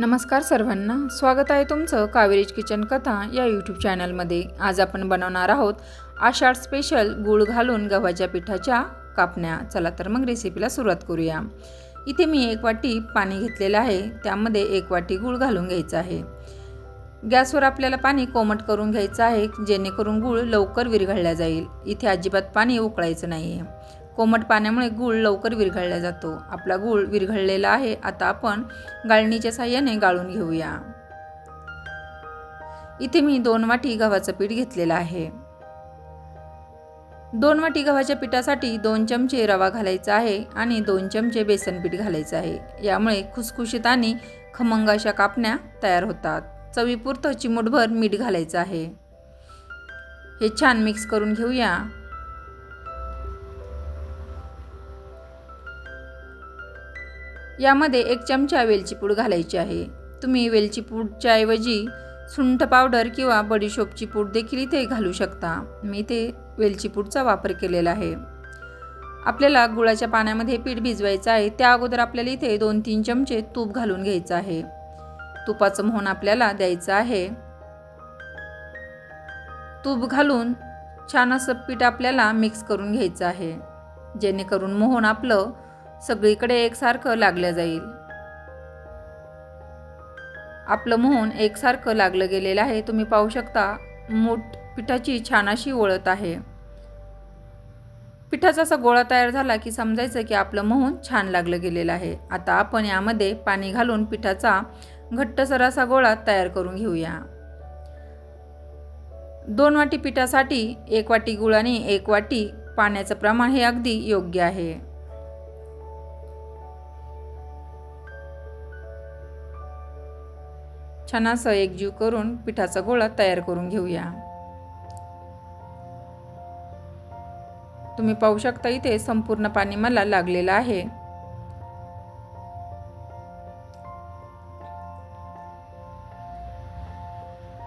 नमस्कार सर्वांना. स्वागत आहे तुमचं कावेरीज किचन कथा या यूट्यूब चॅनलमध्ये आज आपण बनवणार आहोत आषाढ स्पेशल गूळ घालून गव्हाच्या पिठाच्या कापण्या. चला तर मग रेसिपीला सुरुवात करूया. इथे मी एक वाटी पाणी घेतलेलं आहे. त्यामध्ये एक वाटी गूळ घालून घ्यायचं आहे. गॅसवर आपल्याला पाणी कोमट करून घ्यायचं आहे जेणेकरून गूळ लवकर विरघळला जाईल. इथे अजिबात पाणी उकळायचं नाही आहे कोमट पाण्यामुळे गूळ लवकर विरघळला जातो. आपला गूळ विरघळलेला आहे आता आपण गाळणीच्या साह्याने गाळून घेऊया. इथे मी दोन वाटी गव्हाचं पीठ घेतलेलं आहे. दोन वाटी गव्हाच्या पिठासाठी दोन चमचे रवा घालायचा आहे आणि दोन चमचे बेसन पीठ घालायचं आहे. यामुळे खुसखुशीत आणि खमंग अशा कापण्या तयार होतात. चवीपुरतं चिमूटभर मीठ घालायचं आहे. हे छान मिक्स करून घेऊया. यामध्ये एक चमचा वेलची पूड घालायची आहे. तुम्ही वेलची पूडच्या ऐवजी सुंठ पावडर किंवा बडीशोपची पूड देखील इथे घालू शकता. मी ते वेलची पूडचा वापर केलेला आहे. आपल्याला गुळाच्या पाण्यामध्ये पीठ भिजवायचं आहे. त्या अगोदर आपल्याला इथे दोन तीन चमचे तूप घालून घ्यायचं आहे. तुपाचं मोहन आपल्याला द्यायचं आहे. तूप घालून छान असं पीठ आपल्याला मिक्स करून घ्यायचं आहे. जेणेकरून मोहन आपलं सगळीकडे एकसारखं लागलं जाईल. आपलं मोहन एकसारखं लागलं गेलेलं आहे तुम्ही पाहू शकता मूठ पिठाची छान अशी ओळत आहे. पिठाचा असा गोळा तयार झाला की समजायचं की आपलं मोहन छान लागलं गेलेलं आहे. आता आपण यामध्ये पाणी घालून पिठाचा घट्टसर असा गोळा तयार करून घेऊया. दोन वाटी पिठासाठी एक वाटी गुळ आणि एक वाटी पाण्याचं प्रमाण हे अगदी योग्य आहे. छान असं एकजीव करून पिठाचा गोळा तयार करून घेऊया. तुम्ही पाहू शकता इथे संपूर्ण पाणी मला लागलेलं आहे.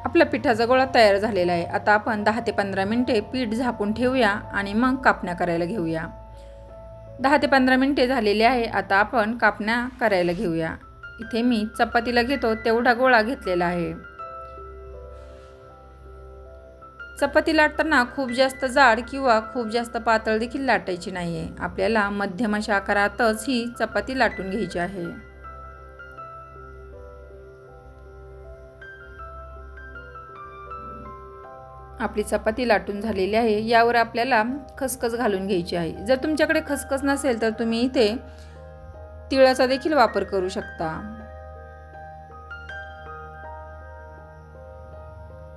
आपला पिठाचा गोळा तयार झालेला आहे. आता आपण दहा ते पंधरा मिनटे पीठ झाकून ठेवूया आणि मग कापण्या करायला घेऊया. दहा ते पंधरा मिनटे झालेली आहे. आता आपण कापण्या करायला घेऊया. इथे मी चपातीला घेतो तेवढा गोळा घेतलेला आहे. चपाती लाटताना खूप जास्त जाड किंवा खूप जास्त पातळ देखील लाटायची नाही आहे आपल्याला मध्यम अशा आकारातच ही चपाती लाटून घ्यायची आहे. आपली चपाती लाटून झालेली आहे. यावर आपल्याला खसखस घालून घ्यायची आहे. जर तुमच्याकडे खसखस नसेल तर तुम्ही इथे तिळाचा देखील वापर करू शकता.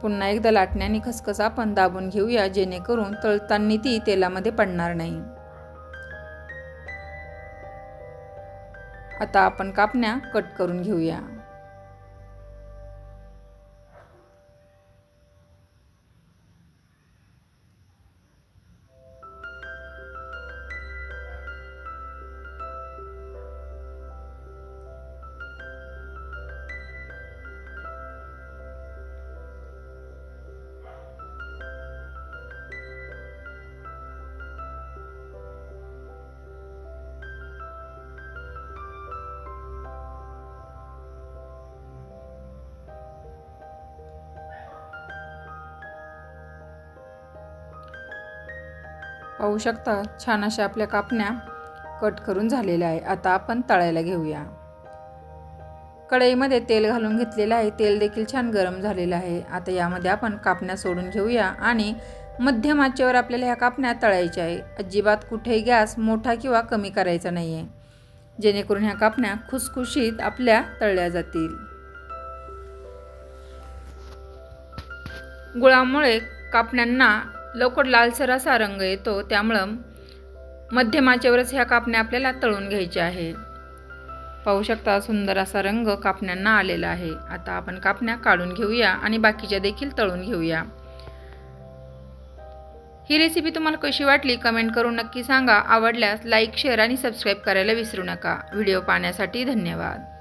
पुन्हा एकदा लाटण्याने खसखस आपण दाबून घेऊया जेणेकरून तळताना ती तेलामध्ये पडणार नाही. आता आपण कापण्या कट करून घेऊया. पाहू शकता छान अशा आपल्या कापण्या कट करून झालेल्या आहे. आता आपण तळायला घेऊया. कढईमध्ये तेल घालून घेतलेलं आहे. तेल देखील छान गरम झालेलं आहे. आता यामध्ये आपण कापण्या सोडून घेऊया आणि मध्यम आचेवर आपल्याला ह्या कापण्या तळायच्या आहे. अजिबात कुठेही गॅस मोठा किंवा कमी करायचा नाही आहे जेणेकरून ह्या कापण्या खुसखुशीत आपल्या तळल्या जातील. गुळामुळे कापण्यांना लवकर लालसर असा रंग येतो त्यामुळं मध्यमाच्यावरच ह्या कापण्या आपल्याला तळून घ्यायच्या आहे पाहू शकता सुंदर असा रंग कापण्यांना आलेला आहे. आता आपण कापण्या काढून घेऊया आणि बाकीच्या देखील तळून घेऊया. ही रेसिपी तुम्हाला कशी वाटली कमेंट करून नक्की सांगा. आवडल्यास लाईक शेअर आणि सबस्क्राईब करायला विसरू नका. व्हिडिओ पाहण्यासाठी धन्यवाद.